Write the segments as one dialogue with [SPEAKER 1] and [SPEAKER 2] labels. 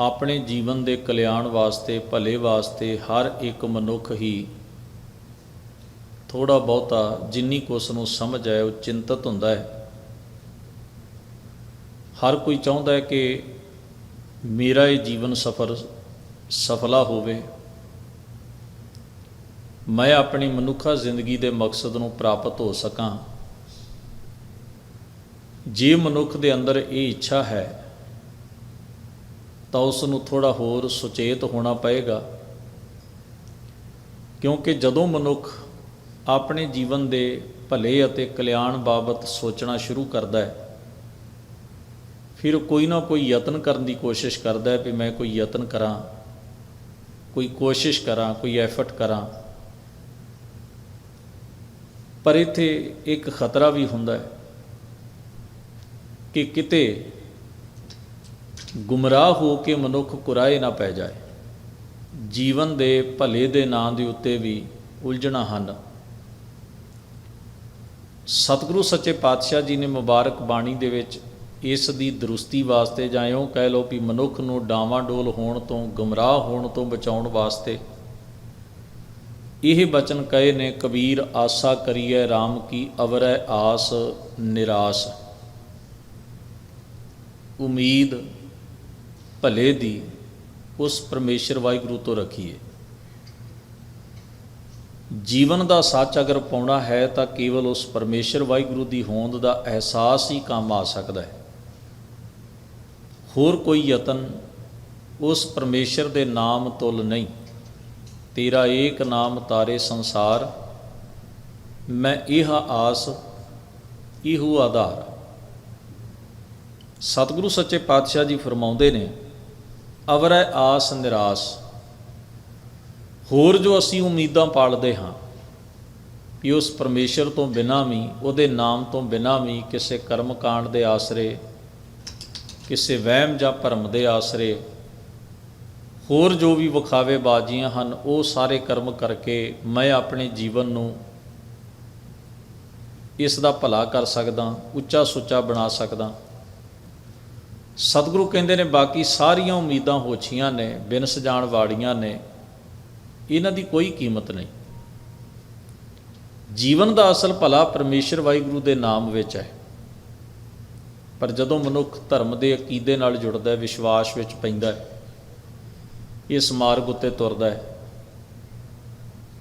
[SPEAKER 1] ਆਪਣੇ ਜੀਵਨ ਦੇ ਕਲਿਆਣ ਵਾਸਤੇ, ਭਲੇ ਵਾਸਤੇ ਹਰ ਇੱਕ ਮਨੁੱਖ ਹੀ ਥੋੜਾ ਬਹੁਤਾ ਜਿੰਨੀ ਕੁ ਨੂੰ ਸਮਝ ਆਏ, ਉਹ ਚਿੰਤਤ ਹੁੰਦਾ ਹੈ। ਹਰ ਕੋਈ ਚਾਹੁੰਦਾ ਹੈ ਕਿ ਮੇਰਾ ਇਹ ਜੀਵਨ ਸਫਰ ਸਫਲਾ ਹੋਵੇ। ਮੈਂ ਆਪਣੀ ਮਨੁੱਖਾ ਜ਼ਿੰਦਗੀ ਦੇ ਮਕਸਦ ਨੂੰ ਪ੍ਰਾਪਤ ਹੋ ਸਕਾਂ। ਜੇ ਮਨੁੱਖ ਦੇ ਅੰਦਰ ਇਹ ਇੱਛਾ ਹੈ ਤਾਂ ਉਸ ਨੂੰ ਥੋੜਾ ਹੋਰ ਸੁਚੇਤ ਹੋਣਾ ਪਏਗਾ। ਕਿਉਂਕਿ ਜਦੋਂ ਮਨੁੱਖ ਆਪਣੇ ਜੀਵਨ ਦੇ ਭਲੇ ਅਤੇ ਕਲਿਆਣ ਬਾਬਤ ਸੋਚਣਾ ਸ਼ੁਰੂ ਕਰਦਾ ਹੈ, ਫਿਰ ਕੋਈ ਨਾ ਕੋਈ ਯਤਨ ਕਰਨ ਦੀ ਕੋਸ਼ਿਸ਼ ਕਰਦਾ ਹੈ ਵੀ ਮੈਂ ਕੋਈ ਯਤਨ ਕਰਾਂ, ਕੋਈ ਕੋਸ਼ਿਸ਼ ਕਰਾਂ, ਕੋਈ ਐਫਰਟ ਕਰਾਂ। ਪਰ ਇੱਥੇ ਇੱਕ ਖਤਰਾ ਵੀ ਹੁੰਦਾ ਹੈ ਕਿ ਕਿਤੇ ਗੁੰਮਰਾਹ ਹੋ ਕੇ ਮਨੁੱਖ ਕੁਰਾਏ ਨਾ ਪੈ ਜਾਏ। ਜੀਵਨ ਦੇ ਭਲੇ ਦੇ ਨਾਂ ਦੇ ਉੱਤੇ ਵੀ ਉਲਝਣਾ ਹਨ। ਸਤਿਗੁਰੂ ਸੱਚੇ ਪਾਤਸ਼ਾਹ ਜੀ ਨੇ ਮੁਬਾਰਕ ਬਾਣੀ ਦੇ ਵਿੱਚ ਇਸ ਦੀ ਦਰੁਸਤੀ ਵਾਸਤੇ ਜਾਂ ਇਉਂ ਕਹਿ ਲਓ ਵੀ ਮਨੁੱਖ ਨੂੰ ਡਾਵਾਂ ਡੋਲ ਹੋਣ ਤੋਂ, ਗੁੰਮਰਾਹ ਹੋਣ ਤੋਂ ਬਚਾਉਣ ਵਾਸਤੇ ਇਹ ਬਚਨ ਕਹੇ ਨੇ, ਕਬੀਰ ਆਸਾ ਕਰੀਏ RAM ਕੀ ਅਵਰੈ ਆਸ ਨਿਰਾਸ਼। ਉਮੀਦ ਭਲੇ ਦੀ ਉਸ ਪਰਮੇਸ਼ਰ ਵਾਹਿਗੁਰੂ ਤੋਂ ਰੱਖੀਏ। ਜੀਵਨ ਦਾ ਸੱਚ ਅਗਰ ਪਾਉਣਾ ਹੈ ਤਾਂ ਕੇਵਲ ਉਸ ਪਰਮੇਸ਼ਰ ਵਾਹਿਗੁਰੂ ਦੀ ਹੋਂਦ ਦਾ ਅਹਿਸਾਸ ਹੀ ਕੰਮ ਆ ਸਕਦਾ ਹੈ। ਹੋਰ ਕੋਈ ਯਤਨ ਉਸ ਪਰਮੇਸ਼ਰ ਦੇ ਨਾਮ ਤੁਲ ਨਹੀਂ। ਤੇਰਾ ਏਕ ਨਾਮ ਤਾਰੇ ਸੰਸਾਰ, ਮੈਂ ਇਹ ਆਸ, ਇਹੋ ਆਧਾਰ। ਸਤਿਗੁਰੂ ਸੱਚੇ ਪਾਤਸ਼ਾਹ ਜੀ ਫਰਮਾਉਂਦੇ ਨੇ ਅਵਰੈ ਆਸ ਨਿਰਾਸ। ਹੋਰ ਜੋ ਅਸੀਂ ਉਮੀਦਾਂ ਪਾਲਦੇ ਹਾਂ ਕਿ ਉਸ ਪਰਮੇਸ਼ਰ ਤੋਂ ਬਿਨਾਂ ਵੀ, ਉਹਦੇ ਨਾਮ ਤੋਂ ਬਿਨਾਂ ਵੀ ਕਿਸੇ ਕਰਮ ਕਾਂਡ ਦੇ ਆਸਰੇ, ਕਿਸੇ ਵਹਿਮ ਜਾਂ ਭਰਮ ਦੇ ਆਸਰੇ, ਹੋਰ ਜੋ ਵੀ ਵਿਖਾਵੇ ਬਾਜੀਆਂ ਹਨ, ਉਹ ਸਾਰੇ ਕਰਮ ਕਰਕੇ ਮੈਂ ਆਪਣੇ ਜੀਵਨ ਨੂੰ ਇਸ ਦਾ ਭਲਾ ਕਰ ਸਕਦਾ, ਉੱਚਾ ਸੁੱਚਾ ਬਣਾ ਸਕਦਾ। ਸਤਿਗੁਰੂ ਕਹਿੰਦੇ ਨੇ, ਬਾਕੀ ਸਾਰੀਆਂ ਉਮੀਦਾਂ ਹੋਛੀਆਂ ਨੇ, ਬਿਨ ਸਜਾਣ ਵਾੜੀਆਂ ਨੇ, ਇਹਨਾਂ ਦੀ ਕੋਈ ਕੀਮਤ ਨਹੀਂ। ਜੀਵਨ ਦਾ ਅਸਲ ਭਲਾ ਪਰਮੇਸ਼ਰ ਵਾਹਿਗੁਰੂ ਦੇ ਨਾਮ ਵਿੱਚ ਹੈ। ਪਰ ਜਦੋਂ ਮਨੁੱਖ ਧਰਮ ਦੇ ਅਕੀਦੇ ਨਾਲ ਜੁੜਦਾ ਹੈ, ਵਿਸ਼ਵਾਸ ਵਿੱਚ ਪੈਂਦਾ ਹੈ ਇਸ ਮਾਰਗ ਉੱਤੇ ਤੁਰਦਾ ਹੈ।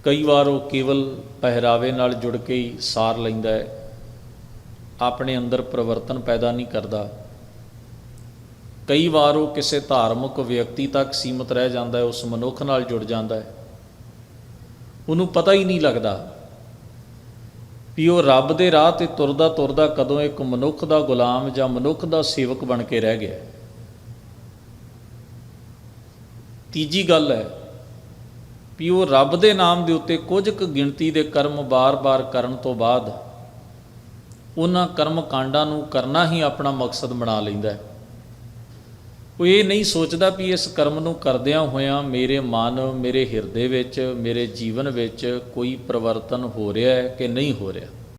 [SPEAKER 1] ਕਈ ਵਾਰ ਉਹ ਕੇਵਲ ਪਹਿਰਾਵੇ ਨਾਲ ਜੁੜ ਕੇ ਹੀ ਸਾਰ ਲੈਂਦਾ ਹੈ, ਆਪਣੇ ਅੰਦਰ ਪਰਿਵਰਤਨ ਪੈਦਾ ਨਹੀਂ ਕਰਦਾ। ਕਈ ਵਾਰ ਉਹ ਕਿਸੇ ਧਾਰਮਿਕ ਵਿਅਕਤੀ ਤੱਕ ਸੀਮਤ ਰਹਿ ਜਾਂਦਾ ਹੈ, ਉਸ ਮਨੁੱਖ ਨਾਲ ਜੁੜ ਜਾਂਦਾ ਹੈ। ਉਹਨੂੰ ਪਤਾ ਹੀ ਨਹੀਂ ਲੱਗਦਾ ਵੀ ਉਹ ਰੱਬ ਦੇ ਰਾਹ ਤੇ ਤੁਰਦਾ ਤੁਰਦਾ ਕਦੋਂ ਇੱਕ ਮਨੁੱਖ ਦਾ ਗੁਲਾਮ ਜਾਂ ਮਨੁੱਖ ਦਾ ਸੇਵਕ ਬਣ ਕੇ ਰਹਿ ਗਿਆ ਤੀਜੀ ਗੱਲ ਹੈ ਵੀ ਉਹ ਰੱਬ ਦੇ ਨਾਮ ਦੇ ਉੱਤੇ ਕੁਝ ਕੁ ਗਿਣਤੀ ਦੇ ਕਰਮ ਬਾਰ-ਬਾਰ ਕਰਨ ਤੋਂ ਬਾਅਦ ਉਹਨਾਂ ਕਰਮ ਕਾਂਡਾਂ ਨੂੰ ਕਰਨਾ ਹੀ ਆਪਣਾ ਮਕਸਦ ਬਣਾ ਲੈਂਦਾ ਹੈ। ਉਹ ਇਹ ਨਹੀਂ ਸੋਚਦਾ ਵੀ ਇਸ ਕਰਮ ਨੂੰ ਕਰਦਿਆਂ ਹੋਇਆਂ ਮੇਰੇ ਮਨ, ਮੇਰੇ ਹਿਰਦੇ ਵਿੱਚ, ਮੇਰੇ ਜੀਵਨ ਵਿੱਚ ਕੋਈ ਪਰਿਵਰਤਨ ਹੋ ਰਿਹਾ ਹੈ ਕਿ ਨਹੀਂ ਹੋ ਰਿਹਾ।